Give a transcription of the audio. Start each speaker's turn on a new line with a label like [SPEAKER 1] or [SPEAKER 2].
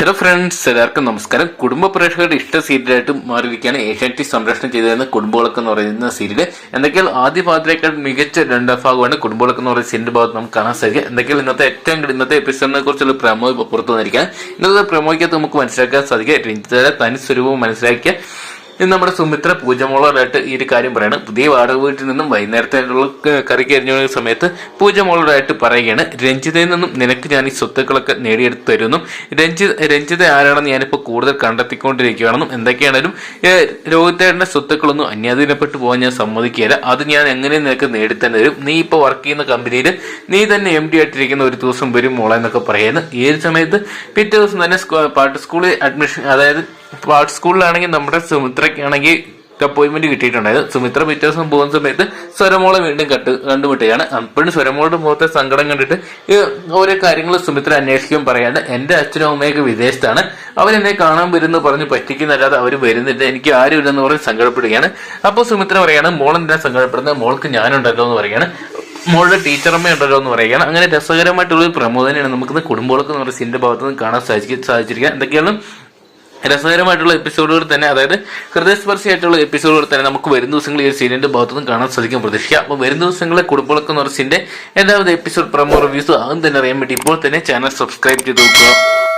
[SPEAKER 1] Hello friends എല്ലാവർക്കും നമസ്കാരം. കുടുംബ പ്രേക്ഷകരുടെ ഇഷ്ട സീരിയലായിട്ട് മാറിയിരിക്കുകയാണ് ഏഷ്യാനെറ്റ് സംരക്ഷണം ചെയ്തിരുന്ന കുടുംബവിളക്ക് എന്ന് പറയുന്ന സീരിയൽ എന്തൊക്കെയാണ് ആദ്യ ഭാഗത്തേക്കാൾ മികച്ച രണ്ടാം ഭാഗമാണ് കുടുംബവിളക്ക് എന്ന് പറയുന്ന സീരിയൽ ഭാഗത്ത് നമുക്ക് കാണാൻ സാധിക്കുക. എന്തൊക്കെയാണ് ഇന്നത്തെ ഏറ്റവും ഇന്നത്തെ എപ്പിസോഡിനെ കുറിച്ചുള്ള പ്രമോ പുറത്തു വന്നിരിക്കുക ഇന്നത്തെ പ്രമോയ്ക്കകത്ത് നമുക്ക് മനസ്സിലാക്കാൻ സാധിക്കുക. രഞ്ജിതയുടെ തനി സ്വരൂപം മനസ്സിലാക്കിയ ഇന്ന് നമ്മുടെ സുമിത്ര പൂജമോളോടായിട്ട് ഈ ഒരു കാര്യം പറയാണ്. പുതിയ വാടക വീട്ടിൽ നിന്നും വൈകുന്നേരത്തേക്കുള്ള ക- കറിക്ക് എറിഞ്ഞ സമയത്ത് പൂജമോളോടായിട്ട് പറയുകയാണ് രഞ്ജിതയിൽ നിന്നും നിനക്ക് ഞാൻ ഈ സ്വത്തുക്കളൊക്കെ നേടിയെടുത്ത് തരുന്നു. രഞ്ജിത് രഞ്ജിത ആരാണെന്ന് ഞാനിപ്പോൾ കൂടുതൽ കണ്ടെത്തിക്കൊണ്ടിരിക്കുകയാണെന്നും എന്തൊക്കെയാണെങ്കിലും ഏ, രോഹിത്തേട്ടന്റെ സ്വത്തുക്കളൊന്നും അന്യാധീനപ്പെട്ടു പോകാൻ ഞാൻ സമ്മതിക്കുകയില്ല. അത് ഞാൻ എങ്ങനെ നിനക്ക് നേടിത്തന്നെ തരും? നീ ഇപ്പോൾ വർക്ക് ചെയ്യുന്ന കമ്പനിയിൽ നീ തന്നെ എം ഡി ആയിട്ടിരിക്കുന്ന ഒരു ദിവസം വരും മോളെ എന്നൊക്കെ പറയുന്നു ഈ ഒരു സമയത്ത് പിറ്റേ ദിവസം തന്നെ പാട്ട് സ്കൂളിൽ അഡ്മിഷൻ അതായത് പാട്ട് സ്കൂളിലാണെങ്കിൽ നമ്മുടെ സുമിത്രയ്ക്കാണെങ്കിൽ അപ്പോയിന്റ്മെന്റ് കിട്ടിയിട്ടുണ്ടായത് സുമിത്ര പിറ്റേ ദിവസം പോകുന്ന സമയത്ത് സ്വരമോളെ വീണ്ടും കട്ട് കണ്ടുമുട്ടുകയാണ്. അപ്പോഴും സ്വരമോളുടെ മുഖത്തെ സങ്കടം കണ്ടിട്ട് ഓരോ കാര്യങ്ങൾ സുമിത്ര അന്വേഷിക്കുകയും പറയാണ്ട് എന്റെ അച്ഛനും അമ്മയൊക്കെ വിദേശത്താണ്. അവരെന്നെ കാണാൻ വരുന്നു പറഞ്ഞ് പറ്റിക്കുന്നല്ലാതെ അവർ വരുന്നില്ല. എനിക്ക് ആരുമില്ലെന്ന് പറഞ്ഞ് സങ്കടപ്പെടുകയാണ്. അപ്പോൾ സുമിത്ര പറയാണ് മോൾ എന്തിനാ സങ്കടപ്പെടുന്നത്? മോൾക്ക് ഞാനുണ്ടല്ലോ എന്ന് പറയാണ് മോളുടെ ടീച്ചറമ്മ ഉണ്ടല്ലോ എന്ന് പറയുകയാണ്. അങ്ങനെ രസകരമായിട്ടുള്ള ഒരു പ്രമോദനെയാണ് നമുക്ക് കുടുംബങ്ങൾക്ക് നമ്മുടെ സിന്റെ ഭാഗത്ത് നിന്ന് കാണാൻ സാധിക്കുക സാധിച്ചിരിക്കുക എന്തൊക്കെയാണ്? രസകരമായിട്ടുള്ള എപ്പിസോഡുകൾ തന്നെ അതായത് ഹൃദയസ്പർശിയായിട്ടുള്ള എപ്പിസോഡുകൾ തന്നെ നമുക്ക് വരും ദിവസങ്ങളിൽ ഈ സീരിയലിന്റെ ഭാഗത്തുനിന്ന് കാണാൻ സാധിക്കും പ്രതീക്ഷിക്കാം. അപ്പോൾ വരും ദിവസങ്ങളിലെ കുടുംബങ്ങളൊക്കെ നിറച്ചിന്റെ എന്താ എപ്പിസോഡ് പ്രമോ റിവ്യൂസ് ആകും തന്നെ അറിയാൻ വേണ്ടി ഇപ്പോൾ തന്നെ ചാനൽ സബ്സ്ക്രൈബ് ചെയ്ത് നോക്കുക.